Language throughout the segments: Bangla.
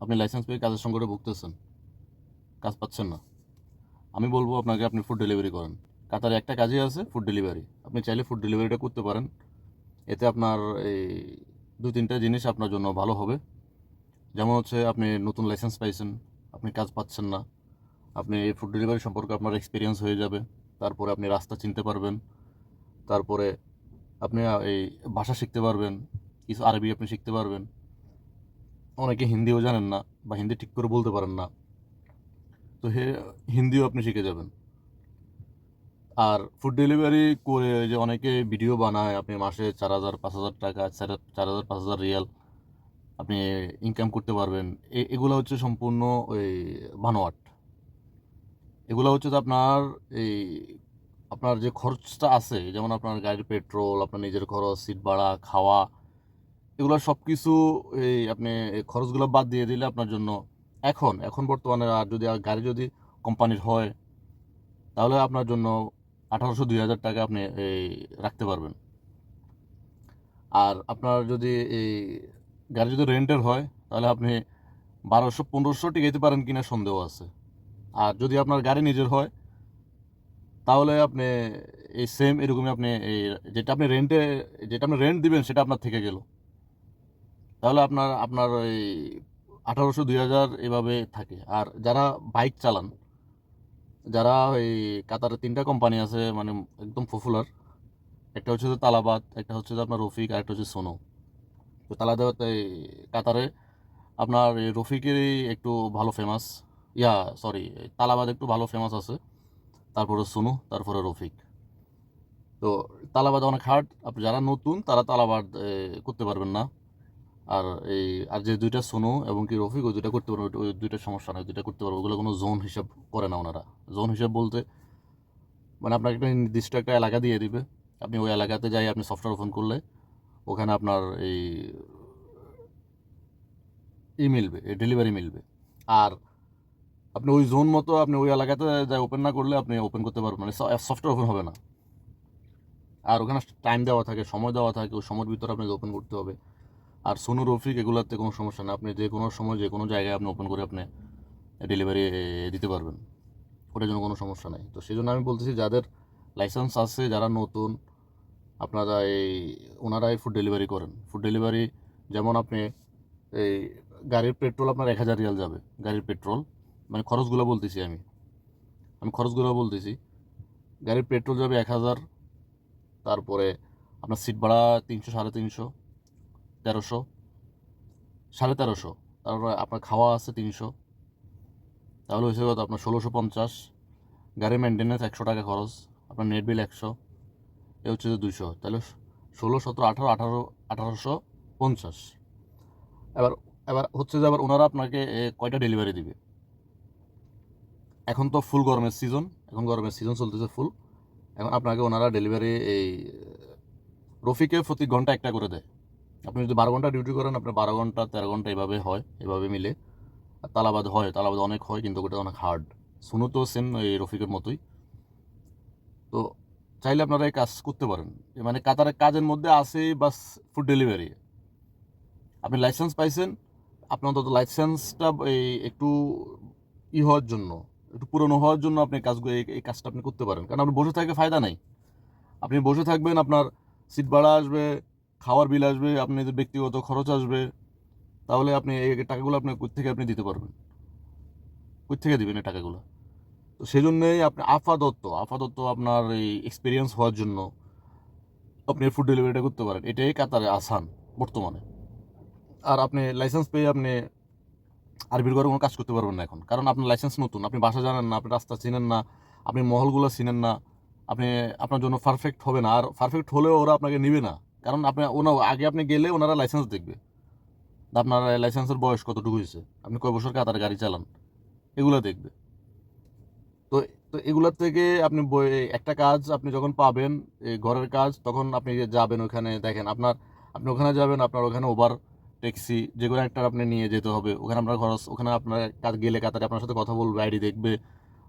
আপনি লাইসেন্স পেয়ে কাজের সংকটে ভুগতেছেন। কাজ পাচ্ছেন না। আমি বলব আপনাকে আপনি ফুড ডেলিভারি করেন। কাতারে একটা কাজই আছে ফুড ডেলিভারি আপনি চাইলে ফুড ডেলিভারিটা করতে পারেন। এতে আপনার এই দু তিনটা জিনিস আপনার জন্য ভালো হবে। যেমন হচ্ছে আপনি নতুন লাইসেন্স পাইছেন, আপনি কাজ পাচ্ছেন না। আপনি এই ফুড ডেলিভারি সম্পর্কে আপনার এক্সপিরিয়েন্স হয়ে যাবে। তারপরে আপনি রাস্তা চিনতে পারবেন। তারপরে আপনি এই ভাষা শিখতে পারবেন। কিছু আরবি আপনি শিখতে পারবেন। অনেকে হিন্দিও জানেন না বা হিন্দি ঠিক করে বলতে পারেন না। তো হে, হিন্দিও আপনি শিখে যাবেন। আর ফুড ডেলিভারি করে যে অনেকে ভিডিও বানায়, আপনি মাসে চার হাজার, পাঁচ হাজার টাকা, চার হাজার পাঁচ হাজার রিয়াল আপনি ইনকাম করতে পারবেন। এগুলো হচ্ছে সম্পূর্ণ ওই বানোয়াট। এগুলো হচ্ছে তো আপনার এই, আপনার যে খরচটা আছে, যেমন আপনার গাড়ির পেট্রোল আপনার নিজের খরচ সিট ভাড়া, খাওয়া এগুলো সব কিছু এই আপনি খরচগুলো বাদ দিয়ে দিলে আপনার জন্য এখন এখন বর্তমানে আর যদি আর গাড়ি যদি কোম্পানির হয়, তাহলে আপনার জন্য আঠারোশো, দুই হাজার টাকা আপনি এই রাখতে পারবেন। আর আপনার যদি এই গাড়ি যদি রেন্টের হয়, তাহলে আপনি বারোশো, পনেরোশো টিকাইতে পারেন কিনা সন্দেহ আছে। আর যদি আপনার গাড়ি নিজের হয়, তাহলে আপনি এই সেম এরকমই আপনি এই যেটা আপনি রেন্টে, যেটা আপনি রেন্ট দিবেন সেটা আপনার থেকে গেল। তাহলে আপনার আপনার ওই আঠারোশো দুই হাজার এভাবে থাকে। আর যারা বাইক চালান, যারা ওই কাতারে তিনটা কোম্পানি আছে মানে একদম পপুলার একটা হচ্ছে তালাবাদ, একটা হচ্ছে আপনার রফিক, আর একটা হচ্ছে সোনো। তো তালাবাদ, এই কাতারে আপনার রফিকেরই একটু ভালো ফেমাস ইয়া সরি তালাবাদ একটু ভালো ফেমাস আছে। তারপরে সোনু, তারপরে রফিক। তো তালাবাদ অনেক হার্ড আপনি যারা নতুন, তারা তালাবাদ করতে পারবেন না। আর এই, আর যে দুইটা সোনু এবং কি রফিক ওই দুইটা করতে পারবে, ওই দুইটা সমস্যা নেই, দুইটা করতে পারবে। ওগুলো কোনো জোন হিসাব করে না ওনারা। জোন হিসাব বলতে মানে আপনাকে একটা নির্দিষ্ট একটা এলাকা দিয়ে দিবে। আপনি ওই এলাকাতে যাই, আপনি সফটওয়্যার ওপেন করলে ওখানে আপনার এই ই মিলবে ডেলিভারি মিলবে। আর আপনি ওই জোন মতো আপনি ওই এলাকাতে যাই ওপেন না করলে আপনি ওপেন করতে পারবেন মানে সফটওয়্যার ওপেন হবে না। আর ওখানে টাইম দেওয়া থাকে, সময় দেওয়া থাকে, ওই সময়ের ভিতরে আপনাকে ওপেন করতে হবে। আর সোনু রফিক, এগুলোতে কোনো সমস্যা নেই আপনি যে কোনো সময়, যে কোনো জায়গায় আপনি ওপেন করে আপনি ডেলিভারি দিতে পারবেন। ওটার জন্য কোনো সমস্যা নেই। তো সেই জন্য আমি বলতেছি, যাদের লাইসেন্স আছে, যারা নতুন, আপনারা এই, ওনারাই ফুড ডেলিভারি করেন। ফুড ডেলিভারি যেমন আপনি এই, গাড়ির পেট্রোল আপনার এক হাজার রিয়াল যাবে, গাড়ির পেট্রোল মানে খরচগুলো বলতেছি আমি। আমি খরচগুলো বলতেছি, গাড়ির পেট্রোল যাবে এক হাজার, তারপরে আপনার সিট ভাড়া তিনশো, সাড়ে তিনশো। তেরোশো, সাড়ে তেরোশো, তারপরে আপনার খাওয়া আছে তিনশো, তাহলে হয়েছে কত? আপনার ষোলোশো পঞ্চাশ, গাড়ি মেনটেন্যান্স একশো টাকা খরচ, আপনার নেট বিল একশো, এ হচ্ছে যে দুশো তাহলে ষোলো, সতেরো, আঠারো আঠারো, আঠারোশো পঞ্চাশ। এবার এবার হচ্ছে যে আবার ওনারা আপনাকে কয়টা ডেলিভারি দিবে? এখন তো ফুল গরমের সিজন এখন গরমের সিজন চলতেছে ফুল এখন আপনাকে ওনারা ডেলিভারি এই রফিকে প্রতি ঘণ্টা একটা করে দেয়। আপনি যদি বারো ঘণ্টা ডিউটি করেন, আপনার বারো ঘণ্টা, তেরো ঘণ্টা এভাবে হয়, এভাবে মিলে। তালাবাদ হয়, তালাবাদ অনেক হয়, কিন্তু ওটা অনেক হার্ড শুনো তো সেম এই রফিকের মতোই। তো চাইলে আপনারা এই কাজ করতে পারেন। মানে কাতারের কাজের মধ্যে আছে, বাস ফুড ডেলিভারি আপনি লাইসেন্স পাইছেন, আপনার অন্তত লাইসেন্সটা এই একটু ই হওয়ার জন্য, একটু পুরনো হওয়ার জন্য আপনি কাজগুলো, এই কাজটা আপনি করতে পারেন। কারণ আপনি বসে থাকলে ফায়দা নাই। আপনি বসে থাকবেন, আপনার সিট ভাড়া আসবে খাওয়ার বিল আসবে আপনাদের ব্যক্তিগত খরচ আসবে, তাহলে আপনি এই টাকাগুলো আপনি থেকে আপনি দিতে পারবেন? থেকে দিবেন এই টাকাগুলো? তো সেই জন্যই আপনি আপাতত আপাতত আপনার এই এক্সপিরিয়েন্স হওয়ার জন্য আপনি ফুড ডেলিভারিটা করতে পারেন। এটাই কাতারে আসান বর্তমানে। আর আপনি লাইসেন্স পেয়ে আপনি আরবির ঘরে কোনো কাজ করতে পারবেন না এখন। কারণ আপনার লাইসেন্স নতুন, আপনি বাসা জানেন না, আপনি রাস্তা চিনেন না, আপনি মহলগুলো চিনেন না, আপনি আপনার জন্য পারফেক্ট হবে না। আর পারফেক্ট হলেও ওরা আপনাকে নিবে না। কারণ আপনি, ওনা, আগে আপনি গেলে ওনারা লাইসেন্স দেখবে। আপনার লাইসেন্সের বয়স কতটুকু হয়েছে? আপনি কয় বছর কাতার গাড়ি চালান? এগুলো দেখবে। তো তো এগুলোর থেকে আপনি বই- একটা কাজ আপনি যখন পাবেন ঘরের কাজ, তখন আপনি যাবেন ওখানে, দেখেন আপনার, আপনি ওখানে যাবেন, আপনার ওখানে ওভার ট্যাক্সি যে কোনো একটা আপনি নিয়ে যেতে হবে। ওখানে আপনার খরচ, ওখানে আপনার কাজ, গেলে কাতারে আপনার সাথে কথা বলবে আইডি দেখবে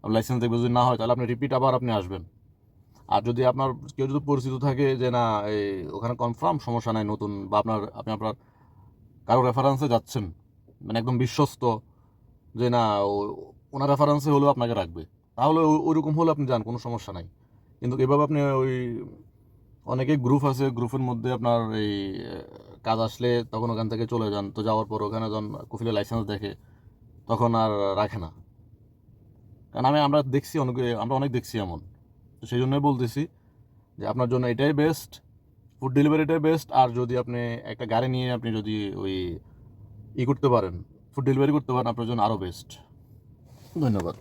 লাইসেন্স দেখবে। যদি না হয়, তাহলে আপনি রিপিট আবার আপনি আসবেন। আর যদি আপনার কেউ যদি পরিচিত থাকে যে না এই ওখানে কনফার্ম সমস্যা নাই, নতুন বা আপনার, আপনি আপনার কারও রেফারেন্সে যাচ্ছেন মানে একদম বিশ্বস্ত, যে না ওনার রেফারেন্সে হলেও আপনাকে রাখবে, তাহলে ওইরকম হলে আপনি যান, কোনো সমস্যা নাই। কিন্তু এভাবে আপনি ওই অনেকে গ্রুপ আছে গ্রুপের মধ্যে আপনার এই কাজ আসলে তখন ওখান থেকে চলে যান, তো যাওয়ার পর ওখানে যখন কফিলের লাইসেন্স দেখে, তখন আর রাখে না। কারণ আমি, আমরা দেখছি অনেক, আমরা অনেক দেখছি এমন। তো সেই জন্যই বলতেছি যে আপনার জন্য এটাই বেস্ট ফুড ডেলিভারিটাই বেস্ট আর যদি আপনি একটা গাড়ি নিয়ে আপনি যদি ওই ই করতে পারেন ফুড ডেলিভারি করতে পারেন, আপনার জন্য আরও বেস্ট ধন্যবাদ।